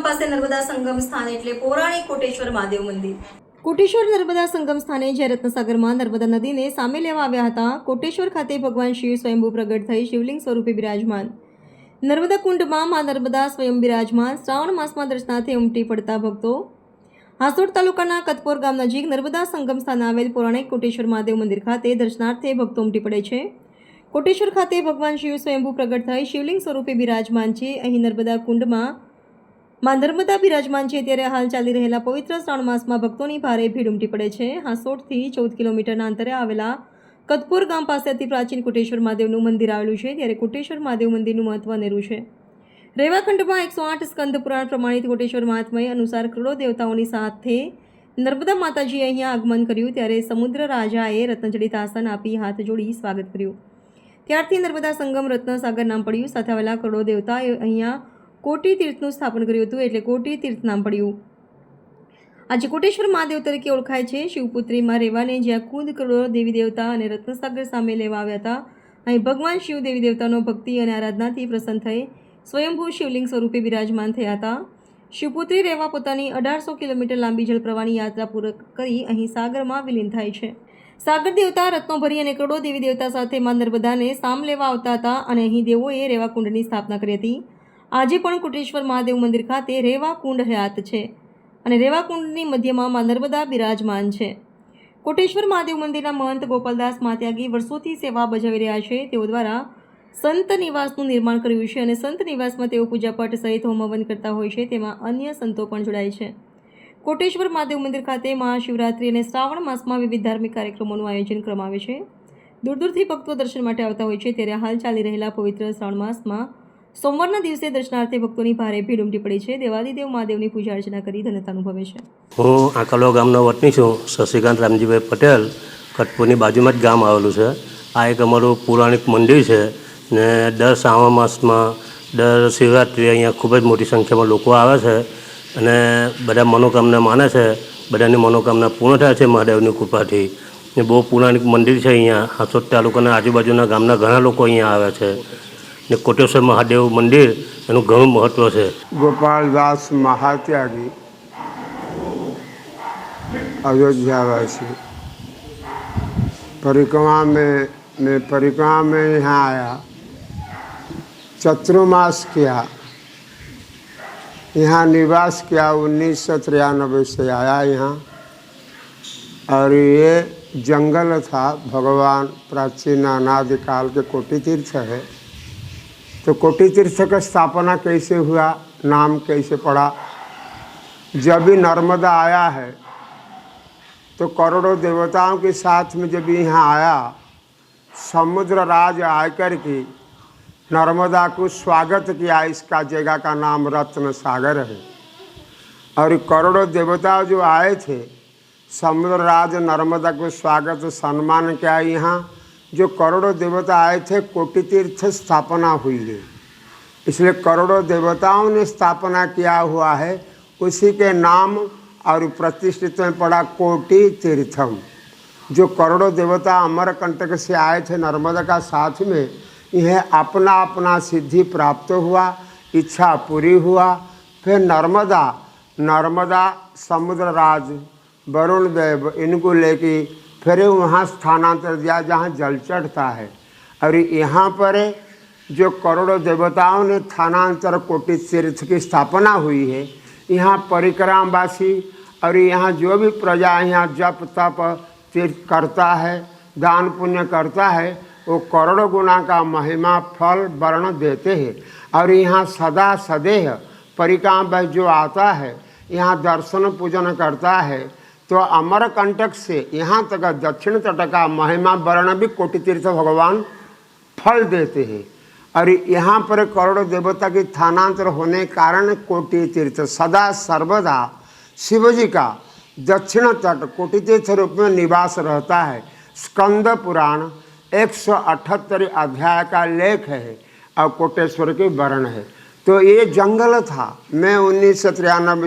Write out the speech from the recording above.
પાસે નર્મદા સંગમ સ્થાન એટલે પૌરાણિક કોટેશ્વર મહાદેવ મંદિર. કોટેશ્વર નર્મદા સંગમ સ્થાને જે રત્નસાગરમાં નર્મદા નદીને સામે લેવા આવ્યા હતા, કોટેશ્વર ખાતે ભગવાન શિવ સ્વયંભૂ પ્રગટ થઈ શિવલિંગ સ્વરૂપે બિરાજમાન. નર્મદા કુંડમાં મા નર્મદા સ્વયં બિરાજમાન, શ્રાવણ માસમાં દર્શનાથે ઉમટી પડતા ભક્તો. હાસોડ તાલુકાના કતપોર ગામ નજીક નર્મદા સંગમ સ્થાને આવેલ પૌરાણિક કોટેશ્વર મહાદેવ મંદિર ખાતે દર્શનાર્થે ભક્તો ઉમટી પડે છે. કોટેશ્વર ખાતે ભગવાન શિવ સ્વયંભૂ પ્રગટ થઈ શિવલિંગ સ્વરૂપે બિરાજમાન છે. અહીં નર્મદા કુંડમાં માં નર્મદા બિરાજમાન છે ત્યારે હાલ ચાલી રહેલા પવિત્ર શ્રાવણ માસમાં ભક્તોની ભારે ભીડ ઉમટી પડે છે. હાંસોઠથી ચૌદ કિલોમીટરના અંતરે આવેલા કતપુર ગામ પાસે અતિ પ્રાચીન કોટેશ્વર મહાદેવનું મંદિર આવેલું છે ત્યારે કોટેશ્વર મહાદેવ મંદિરનું મહત્વ અનેરું છે. રેવાખંડમાં એકસો આઠ સ્કંદ પુરાણ પ્રમાણિત કોટેશ્વર મહાત્મય અનુસાર કરોડો દેવતાઓની સાથે નર્મદા માતાજીએ અહીંયા આગમન કર્યું ત્યારે સમુદ્ર રાજાએ રત્નજડિત આસન આપી હાથ જોડી સ્વાગત કર્યું. ત્યારથી નર્મદા સંગમ રત્નસાગર નામ પડ્યું. સાથે આવેલા કરોડો દેવતાએ અહીંયા કોટી તીર્થનું સ્થાપન કર્યું હતું એટલે કોટી તીર્થ નામ પડ્યું. આજે કોટેશ્વર મહાદેવ તરીકે ઓળખાય છે. શિવપુત્રીમાં રહેવાને જ્યાં કુંદ, કરોડો દેવી દેવતા અને રત્નસાગર સામે લેવા આવ્યા હતા. અહીં ભગવાન શિવ દેવી દેવતાનો ભક્તિ અને આરાધનાથી પ્રસન્ન થઈ સ્વયંભૂ શિવલિંગ સ્વરૂપે વિરાજમાન થયા હતા. શિવપુત્રી રહેવા પોતાની અઢારસો કિલોમીટર લાંબી જલપ્રવાહની યાત્રા પૂર્ણ કરી અહીં સાગરમાં વિલીન થાય છે. સાગર દેવતા રત્નો ભરી અને કરોડો દેવી દેવતા સાથે મા નર્મદાને સામ લેવા આવતા હતા અને અહીં દેવોએ રેવા કુંડની સ્થાપના કરી હતી. આજે પણ કોટેશ્વર મહાદેવ મંદિર ખાતે રેવા કુંડ હયાત છે અને રેવાકુંડની મધ્યમાં મા નર્મદા બિરાજમાન છે. કોટેશ્વર મહાદેવ મંદિરના મહંત ગોપાલદાસ માત્યાગી વર્ષોથી સેવા બજાવી રહ્યા છે. તેઓ દ્વારા સંત નિવાસનું નિર્માણ કર્યું છે અને સંત નિવાસમાં તેઓ પૂજાપાઠ સહિત હોમવન કરતા હોય છે. તેમાં અન્ય સંતો પણ જોડાય છે. કોટેશ્વર મહાદેવ મંદિર ખાતે મહાશિવરાત્રિ અને શ્રાવણ માસમાં વિવિધ ધાર્મિક કાર્યક્રમોનું આયોજન કરવામાં આવે છે. દૂર દૂરથી ભક્તો દર્શન માટે આવતા હોય છે. ત્યારે હાલ ચાલી રહેલા પવિત્ર શ્રાવણ માસમાં સોમવારના દિવસે દર્શનાર્થે ભક્તોની ભારે ભીડ ઉમટી પડી છે. દેવાદિદેવ મહાદેવની પૂજા અર્ચના કરી ધન્યતા અનુભવે છે. હું આંકલો ગામનો વતની છું. શશિકાંત રામજીભાઈ પટેલ કટપુરની બાજુમાં જ ગામ આવેલું છે. આ એક અમારું પૌરાણિક મંદિર છે ને દર શ્રાવણ માસમાં, દર શિવરાત્રિએ અહીંયા ખૂબ જ મોટી સંખ્યામાં લોકો આવે છે અને બધા મનોકામના માને છે. બધાની મનોકામના પૂર્ણ થાય છે મહાદેવની કૃપાથી. ને બહુ પૌરાણિક મંદિર છે અહીંયા. હાસોદ તાલુકાના આજુબાજુના ગામના ઘણા લોકો અહીંયા આવે છે. ને કોટેશ્વર મહાદેવ મંદિર એનું ઘણું મહત્ત્વ છે गोपाल दास महात्यागी अयोध्यावासी परिक्रमा में मैं परिक्रमा में यहाँ आया चतुर्मास किया यहाँ निवास किया उन्नीस सौ तिरानबे से आया यहाँ और ये जंगल था भगवान प्राचीन अनादिकाल के कोटि तीर्थ है तो कोटि तीर्थ का स्थापना कैसे हुआ, नाम कैसे पड़ा? जब भी नर्मदा आया है तो करोड़ों देवताओं के साथ में जब यहाँ आया, समुद्र राज आकर के, नर्मदा को स्वागत किया, इसका जगह का नाम रत्न सागर है। और करोड़ों देवता जो आए थे, समुद्र राज नर्मदा को स्वागत, सम्मान किया यहाँ। जो करोड़ों देवता आए थे कोटि तीर्थ स्थापना हुई। है इसलिए करोड़ों देवताओं ने स्थापना किया हुआ है। उसी के नाम और प्रतिष्ठित में पड़ा कोटि तीर्थम जो करोड़ों देवता अमरकंटक से आए थे नर्मदा का साथ में यह अपना अपना सिद्धि प्राप्त हुआ, इच्छा पूरी हुआ। फिर नर्मदा नर्मदा समुद्र राज वरुण देव, इनको लेके फिर वहाँ स्थानांतर दिया जहाँ जल चढ़ता है। और यहाँ पर जो करोड़ों देवताओं ने स्थानांतर कोटि तीर्थ की स्थापना हुई है, यहाँ परिक्रमावासी और यहाँ जो भी प्रजा यहाँ जप, तप, तीर्थ करता है, दान पुण्य करता है, वो करोड़ों गुना का महिमा, फल, वर्ण देते हैं। और यहाँ सदा सदेह परिक्रमा जो आता है, यहाँ दर्शन पूजन करता है तो अमर कंटक से यहाँ तक दक्षिण तट का महिमा वर्ण भी कोटि तीर्थ भगवान फल देते हैं। और यहाँ पर करोड़ों देवता के स्थानांतर होने कारण कोटि तीर्थ सदा सर्वदा शिव जी का दक्षिण तट कोटि तीर्थ रूप में निवास रहता है। स्कंद पुराण एक सौ अठहत्तर अध्याय का लेख है और कोटेश्वर के वर्ण है। तो ये जंगल था। मैं उन्नीस सौ तिरानबे